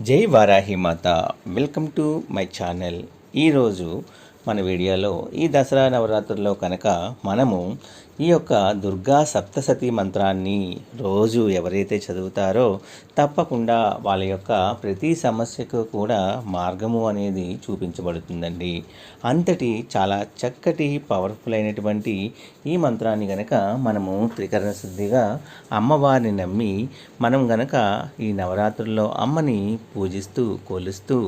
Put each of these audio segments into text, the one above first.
Jai Varahi Mata. Welcome to my channel. ఈరోజు మన వీడియోలో ఈ దసరా నవరాత్రుల్లో కనుక మనము ఈ యొక్క దుర్గా సప్తసతి మంత్రాన్ని రోజు ఎవరైతే చదువుతారో తప్పకుండా వాళ్ళ యొక్క ప్రతి సమస్యకు కూడా మార్గము అనేది చూపించబడుతుందండి. అంతటి చాలా చక్కటి పవర్ఫుల్ అయినటువంటి ఈ మంత్రాన్ని గనక మనము త్రికరణ శుద్ధిగా అమ్మవారిని నమ్మి మనం గనక ఈ నవరాత్రుల్లో అమ్మని పూజిస్తూ కొలుస్తూ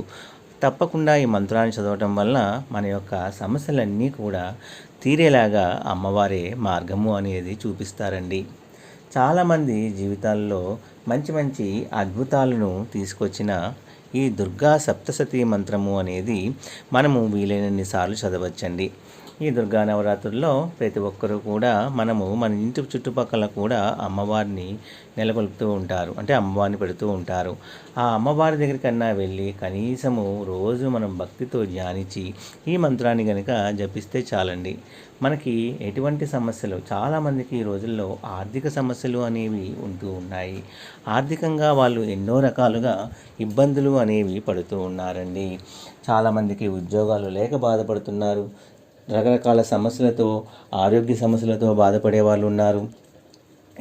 తప్పకుండా ఈ మంత్రాన్ని చదవటం వల్ల మన యొక్క సమస్యలన్నీ కూడా తీరేలాగా అమ్మవారే మార్గము అనేది చూపిస్తారండి. చాలామంది జీవితాల్లో మంచి మంచి అద్భుతాలను తీసుకొచ్చిన ఈ దుర్గా సప్తసతి మంత్రము అనేది మనము వీలైనన్ని సార్లు చదవచ్చండి. ఈ దుర్గా నవరాత్రుల్లో ప్రతి ఒక్కరూ కూడా మనము మన ఇంటి చుట్టుపక్కల కూడా అమ్మవారిని నెలకొల్పుతూ ఉంటారు. అంటే అమ్మవారిని పెడుతూ ఉంటారు. ఆ అమ్మవారి దగ్గరికన్నా వెళ్ళి కనీసము రోజు మనం భక్తితో ధ్యానించి ఈ మంత్రాన్ని కనుక జపిస్తే చాలండి. మనకి ఎటువంటి సమస్యలు చాలామందికి ఈ రోజుల్లో ఆర్థిక సమస్యలు అనేవి ఉంటూ ఉన్నాయి. ఆర్థికంగా వాళ్ళు ఎన్నో రకాలుగా ఇబ్బందులు అనేవి పడుతూ ఉన్నారండి. చాలామందికి ఉద్యోగాలు లేక బాధపడుతున్నారు. రకరకాల సమస్యలతో ఆరోగ్య సమస్యలతో బాధపడే వాళ్ళు ఉన్నారు.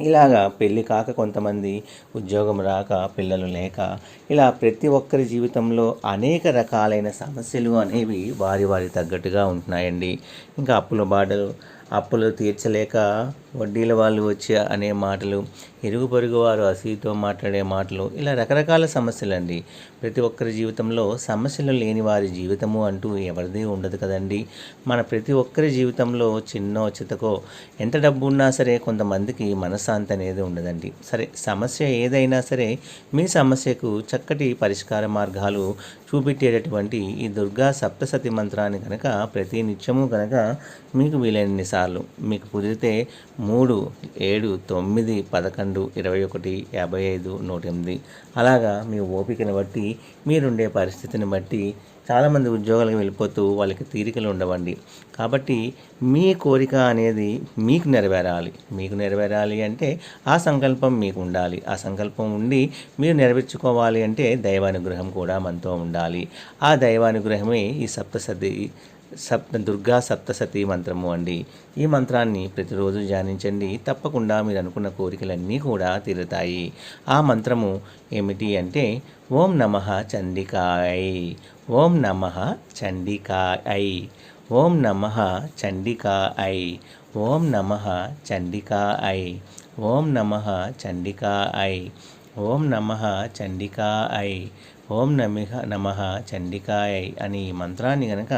ఇలాగా పెళ్ళి కాక కొంతమంది ఉద్యోగం రాక పిల్లలు లేక ఇలా ప్రతి ఒక్కరి జీవితంలో అనేక రకాలైన సమస్యలు అనేవి వారి వారి తగ్గట్టుగా ఉంటున్నాయండి. ఇంకా అప్పుల బాధలు అప్పులు తీర్చలేక వడ్డీల వాళ్ళు వచ్చి అనే మాటలు ఇరుగు పొరుగు వారు అసూయతో మాట్లాడే మాటలు ఇలా రకరకాల సమస్యలండి. ప్రతి ఒక్కరి జీవితంలో సమస్యలు లేని వారి జీవితము అంటూ ఎవరిది ఉండదు కదండి. మన ప్రతి ఒక్కరి జీవితంలో చిన్నో చితకో ఎంత డబ్బు ఉన్నా సరే కొంతమందికి మనశ్శాంతి అనేది ఉండదండి. సరే సమస్య ఏదైనా సరే మీ సమస్యకు చక్కటి పరిష్కార మార్గాలు చూపెట్టేటటువంటి ఈ దుర్గా సప్తసతి మంత్రాన్ని కనుక ప్రతి నిత్యము కనుక మీకు వీలైనన్ని సార్లు మీకు కుదిరితే మూడు ఏడు తొమ్మిది పదకొండు ఇరవై ఒకటి యాభై ఐదు నూట ఎనిమిది. అలాగా మీ ఓపికను బట్టి మీరుండే పరిస్థితిని బట్టి చాలామంది ఉద్యోగాలకు వెళ్ళిపోతూ వాళ్ళకి తీరికలు ఉండవండి. కాబట్టి మీ కోరిక అనేది మీకు నెరవేరాలి. మీకు నెరవేరాలి అంటే ఆ సంకల్పం మీకు ఉండాలి. ఆ సంకల్పం ఉండి మీరు నెరవేర్చుకోవాలి అంటే దైవానుగ్రహం కూడా మనతో ఉండాలి. ఆ దైవానుగ్రహమే ఈ సప్తసతి సప్త దుర్గా సప్తసతి మంత్రము అండి. ఈ మంత్రాన్ని ప్రతిరోజు ధ్యానించండి. తప్పకుండా మీరు అనుకున్న కోరికలన్నీ కూడా తీరుతాయి. ఆ మంత్రము ఏమిటి అంటే ఓం నమ చండికాయ ఓం నమ చండికాయ ఓం నమ చండికాయ ఓం నమ చండికాయ ఓం నమ చండికాయ ఓం నమ చండికాయ్. ఓం నమిహ నమ చండికాయ్ అని ఈ మంత్రాన్ని గనక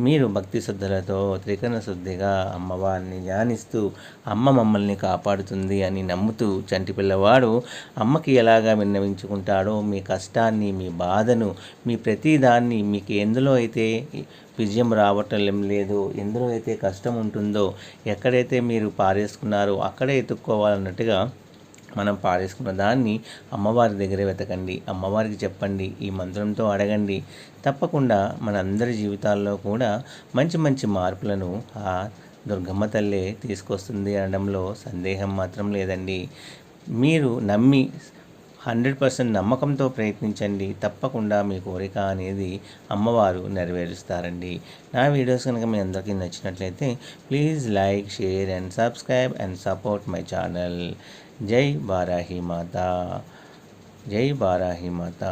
మీరు భక్తి శ్రద్ధలతో త్రికరణ శుద్ధిగా అమ్మవారిని ధ్యానిస్తూ అమ్మ మమ్మల్ని కాపాడుతుంది అని నమ్ముతూ చంటి పిల్లవాడు అమ్మకి ఎలాగా విన్నవించుకుంటాడో మీ కష్టాన్ని మీ బాధను మీ ప్రతిదాన్ని మీకు ఎందులో అయితే విజయం రావటం లేదు ఎందులో అయితే కష్టం ఉంటుందో ఎక్కడైతే మీరు పారేసుకున్నారో అక్కడే ఎత్తుక్కోవాలన్నట్టుగా మనం పారేసుకున్న దాన్ని అమ్మవారి దగ్గర వెతకండి. అమ్మవారికి చెప్పండి ఈ మంత్రంతో అడగండి. తప్పకుండా మన అందరి జీవితాల్లో కూడా మంచి మంచి మార్పులను ఆ దుర్గమ్మ తల్లే తీసుకొస్తుంది అనడంలో సందేహం మాత్రం లేదండి. మీరు నమ్మి హండ్రెడ్ పర్సెంట్ నమ్మకంతో ప్రయత్నించండి. తప్పకుండా మీ కోరిక అనేది అమ్మవారు నెరవేరుస్తారండి. నా వీడియోస్ కనుక మీ అందరికీ నచ్చినట్లయితే please like share and subscribe and support my channel. Jai Barahi Mata. జై బారాహి మాత.